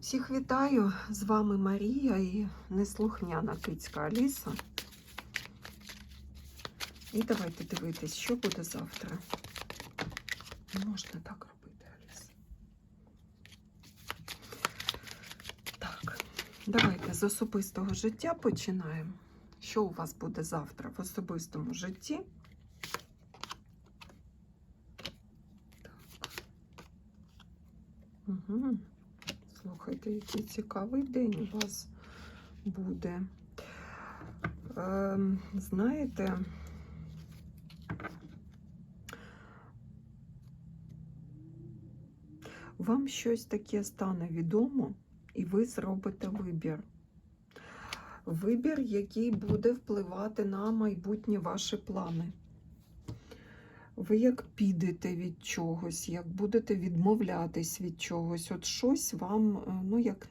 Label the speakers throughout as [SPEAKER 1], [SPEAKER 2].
[SPEAKER 1] Всіх вітаю! З вами Марія і неслухняна кицька Аліса. І давайте дивитись, що буде завтра. Не можна так робити, Аліса. Так, давайте з особистого життя починаємо. Що у вас буде завтра в особистому житті? Так. Угу. Слухайте, який цікавий день у вас буде. Ем, знаєте, вам щось таке стане відомо, і ви зробите вибір. Вибір, який буде впливати на майбутні ваші плани. Ви як підете від чогось, як будете відмовлятись від чогось, от щось вам, е, ну як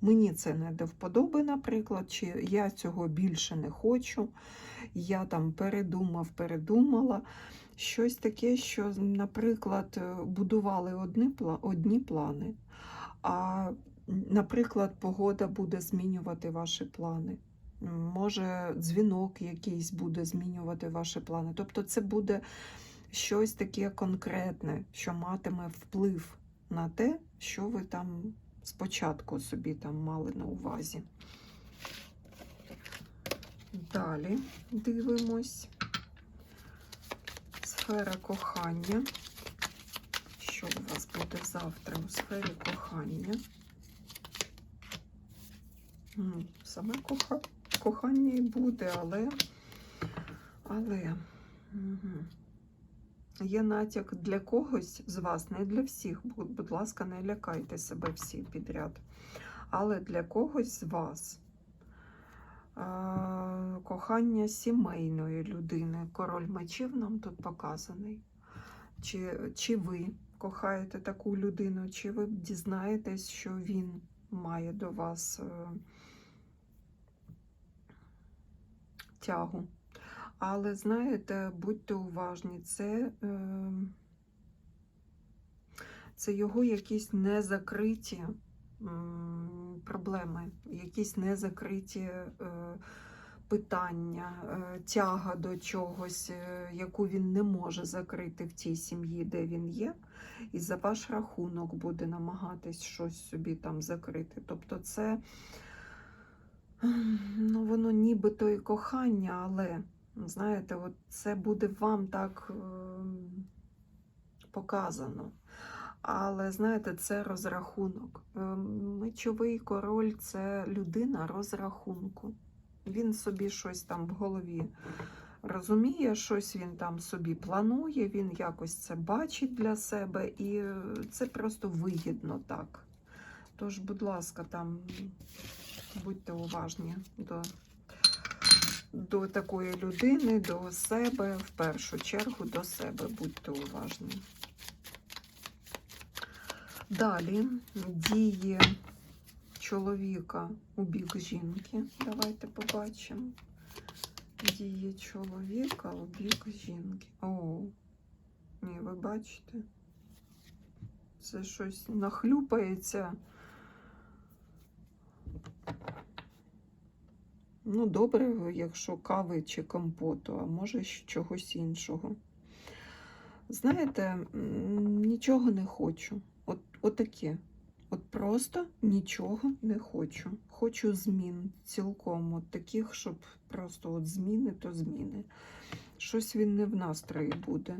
[SPEAKER 1] мені це не до вподоби, наприклад, чи я цього більше не хочу, я там передумав, передумала. Щось таке, що, наприклад, е, будували одні, одні плани, а, наприклад, погода буде змінювати ваші плани. Може, дзвінок якийсь буде змінювати ваші плани. Тобто, це буде щось таке конкретне, що матиме вплив на те, що ви там спочатку собі там мали на увазі. Далі дивимось. Сфера кохання. Що у вас буде завтра у сфері кохання? Саме коха... кохання і буде, але. Але. Угу. Є натяк для когось з вас, не для всіх. Будь, ласка, не лякайте себе всі підряд. Але для когось з вас кохання сімейної людини. Король мечів нам тут показаний. Чи, чи ви кохаєте таку людину, чи ви дізнаєтесь, що він має до вас е, тягу. Але знаєте, будьте уважні, це, е, це його якісь незакриті проблеми, якісь незакриті е, питання, е, тяга до чогось, е, яку він не може закрити в тій сім'ї, де він є, і за ваш рахунок буде намагатись щось собі там закрити. Тобто, це ну, воно нібито і кохання, але. Знаєте, от це буде вам так ем, показано. Але знаєте, це розрахунок. Ем, Мечовий король це людина розрахунку. Він собі щось там в голові розуміє, щось він там собі планує, він якось це бачить для себе, і е, це просто вигідно так. Тож, будь ласка, там будьте уважні до до такої людини, до себе, в першу чергу до себе будьте уважні. Далі дії чоловіка у бік жінки. Давайте побачимо. Дії чоловіка у бік жінки. О, ні, ви бачите? Це щось нахлюпається. Ну, добре, якщо кави чи компоту, а може чогось іншого. Знаєте, нічого не хочу. От, отаке. От просто нічого не хочу. Хочу змін цілком. От таких, щоб просто от зміни, то зміни. Щось він не в настрої буде.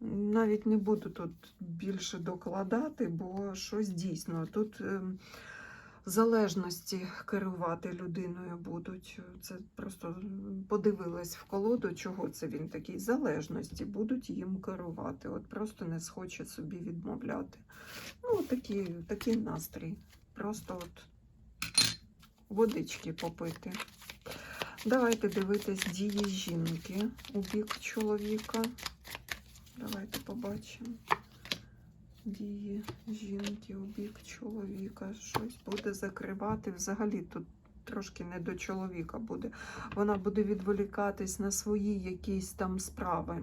[SPEAKER 1] Навіть не буду тут більше докладати, бо щось дійсно. Тут. Залежності керувати людиною будуть. Це просто подивилась в колоду, чого це він такий. Залежності будуть їм керувати. От просто не схоче собі відмовляти. Ну, такий, такий настрій. Просто от водички попити. Давайте дивитись дії жінки у бік чоловіка. Давайте побачимо дії жінки у бік чоловіка. Щось буде закривати. Взагалі тут трошки не до чоловіка буде. Вона буде відволікатись на свої якісь там справи.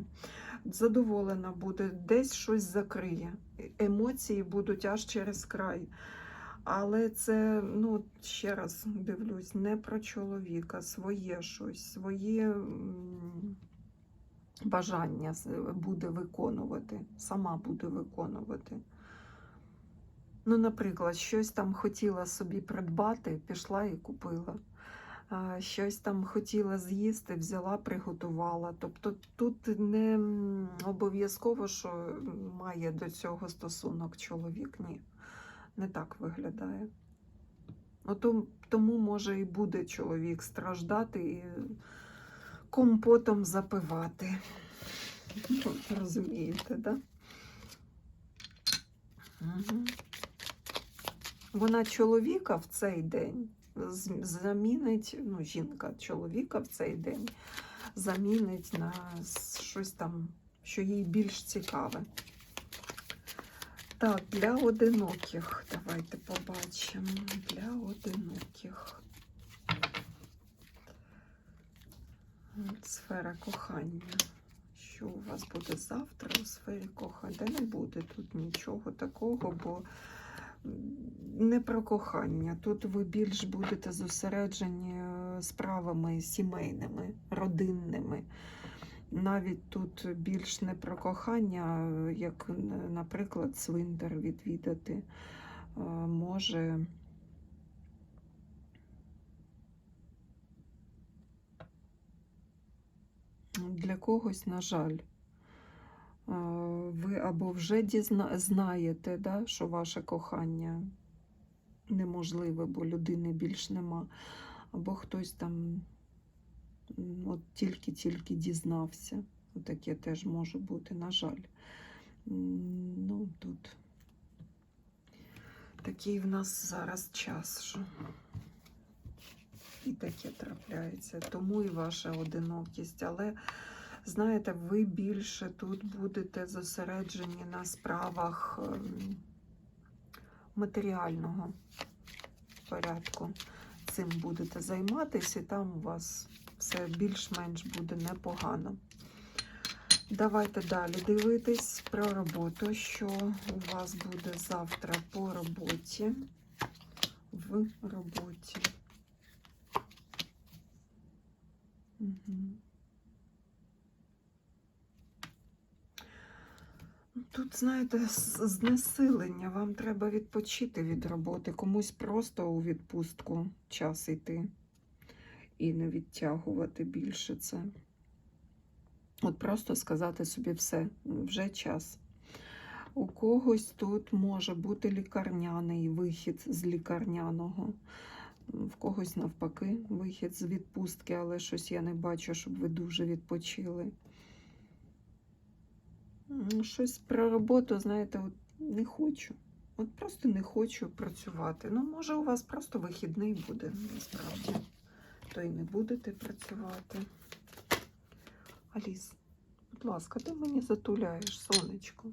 [SPEAKER 1] задоволена буде, десь щось закриє. Емоції будуть аж через край. Але це, ну, ще раз дивлюсь, не про чоловіка, своє щось, своє бажання буде виконувати, сама буде виконувати. Ну, наприклад, щось там хотіла собі придбати, пішла і купила. Щось там хотіла з'їсти, взяла, приготувала. Тобто тут не обов'язково, що має до цього стосунок чоловік. Ні, не так виглядає. Ото, тому, може, і буде чоловік страждати і компотом запивати. Ну, Розумієте? Да? Угу. Вона чоловіка в цей день замінить, ну, жінка чоловіка в цей день замінить на щось там, що їй більш цікаве. Так, для одиноких. Давайте побачимо. Для одиноких. От Сфера кохання. Що у вас буде завтра у сфері кохання? Та не буде тут нічого такого, бо не про кохання. Тут ви більш будете зосереджені е, справами сімейними, родинними. Навіть тут більш не про кохання, як, наприклад, цвинтар відвідати е, може. Для когось, на жаль, ви або вже дізна... знаєте, да, що ваше кохання неможливе, бо людини більш нема, або хтось там от тільки-тільки дізнався. Таке теж може бути, на жаль. Ну, тут такий в нас зараз час, що і таке трапляється. Тому і ваша одинокість. Але знаєте, ви більше тут будете зосереджені на справах ем, матеріального порядку. Цим будете займатися, і там у вас все більш-менш буде непогано. Давайте далі дивитись про роботу, що у вас буде завтра по роботі. В роботі. Мгм. Ну, Тут, знаєте, знесилення. Вам треба відпочити від роботи, комусь просто у відпустку час йти і не відтягувати більше це. От просто сказати собі все, вже час. У когось тут може бути лікарняний вихід з лікарняного. В когось навпаки вихід з відпустки, але щось я не бачу, щоб ви дуже відпочили. Щось про роботу, знаєте, от не хочу. От просто не хочу працювати. Ну, може, у вас просто вихідний буде, насправді. То й не будете працювати. Аліс, будь ласка, ти мені затуляєш, сонечко.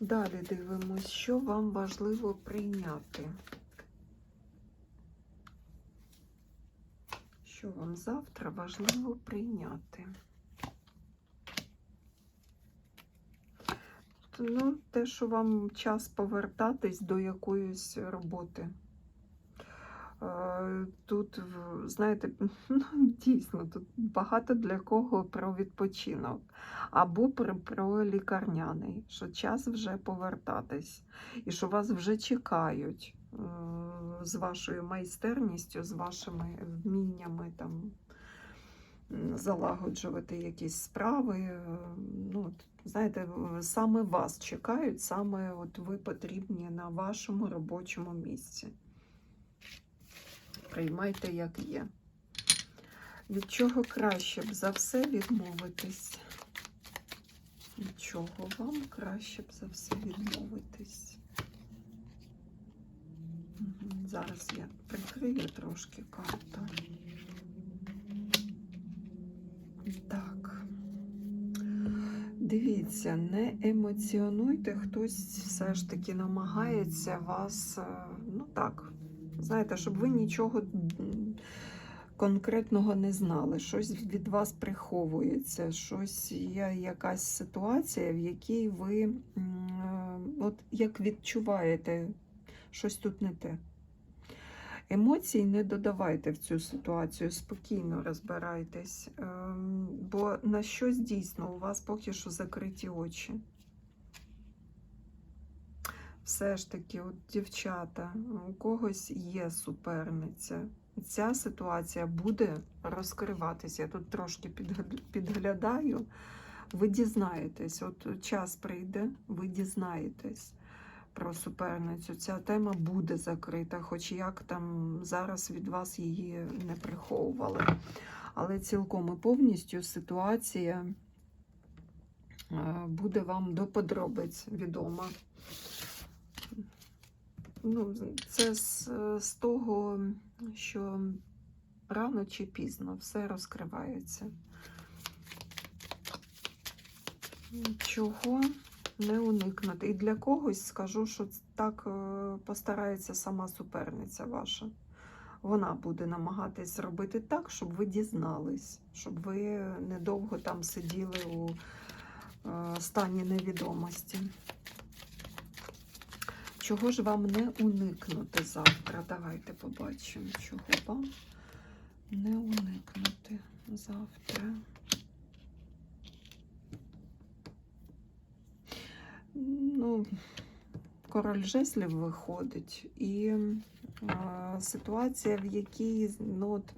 [SPEAKER 1] Далі дивимось, що вам важливо прийняти. Що вам завтра важливо прийняти? Ну, те, що вам час повертатись до якоїсь роботи. Е, Тут, знаєте, ну, дійсно, тут багато для кого про відпочинок або про, про лікарняний, що час вже повертатись, і що вас вже чекають з вашою майстерністю, з вашими вміннями там залагоджувати якісь справи. Ну, знаєте, саме вас чекають, саме от ви потрібні на вашому робочому місці. Приймайте, як є. Від чого краще б за все відмовитись? Від чого вам краще б за все відмовитись? Зараз я прикрию трошки карту. Так. Дивіться, не емоціонуйте, хтось все ж таки намагається вас, е, ну так, знаєте, щоб ви нічого конкретного не знали, щось від вас приховується, щось є якась ситуація, в якій ви е, от як відчуваєте, щось тут не те. Емоцій не додавайте в цю ситуацію, спокійно розбирайтесь, ем, бо на щось дійсно у вас поки що закриті очі. Все ж таки, от дівчата, у когось є суперниця. Ця ситуація буде розкриватися. Я тут трошки підглядаю. Ви дізнаєтесь, от час прийде, ви дізнаєтесь про суперницю. Ця тема буде закрита, хоч як там зараз від вас її не приховували. Але цілком і повністю ситуація е, буде вам до подробиць відома. Ну, це з, з того, що рано чи пізно все розкривається. Чого не уникнути. І для когось скажу, що так е, постарається сама суперниця ваша. Вона буде намагатись зробити так, щоб ви дізнались, щоб ви недовго там сиділи у е, стані невідомості. Чого ж вам не уникнути завтра? Давайте побачимо, чого вам не уникнути завтра. Ну, король жезлів виходить, і е, ситуація, в якій ну, от,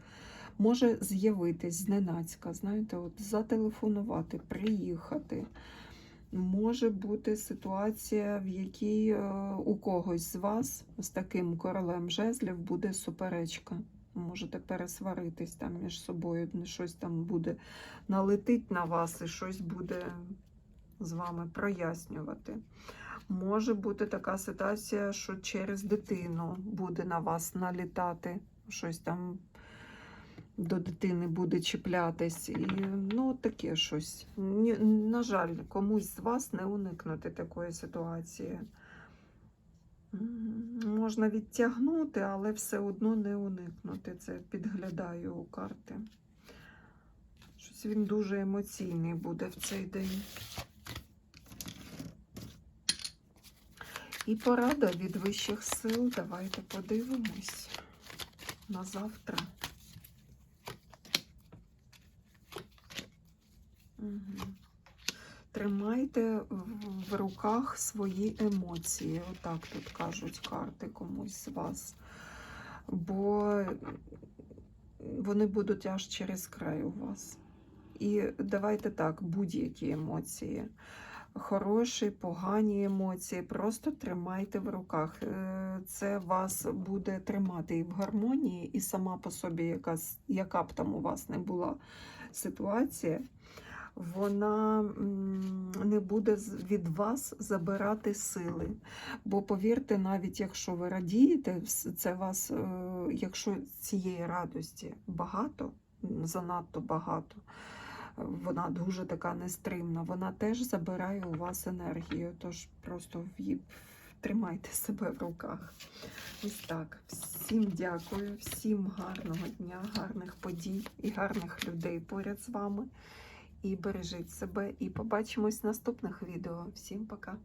[SPEAKER 1] може з'явитись зненацька, знаєте, от зателефонувати, приїхати. Може бути ситуація, в якій е, у когось з вас з таким королем жезлів буде суперечка. Можете пересваритись там між собою, щось там буде налетить на вас і щось буде з вами прояснювати. Може бути така ситуація, що через дитину буде на вас налітати, щось там до дитини буде чіплятись. І, ну, таке щось. На жаль, комусь з вас не уникнути такої ситуації. Можна відтягнути, але все одно не уникнути. Це підглядаю у карти. Щось він дуже емоційний буде в цей день. І порада від вищих сил. Давайте подивимось на завтра. Угу. Тримайте в- руках свої емоції. Отак тут кажуть карти комусь з вас. Бо вони будуть аж через край у вас. І давайте так, будь-які емоції. Хороші, погані емоції, просто тримайте в руках. Е, Це вас буде тримати і в гармонії, і сама по собі, якась, яка б там у вас не була ситуація, вона не буде від вас забирати сили. Бо повірте, навіть якщо ви радієте, це вас, е, якщо цієї радості багато, занадто багато, вона дуже така нестримна, вона теж забирає у вас енергію. Тож просто тримайте себе в руках. Ось так. Всім дякую, всім гарного дня, гарних подій і гарних людей поряд з вами. І бережіть себе. І побачимось в наступних відео. Всім пока!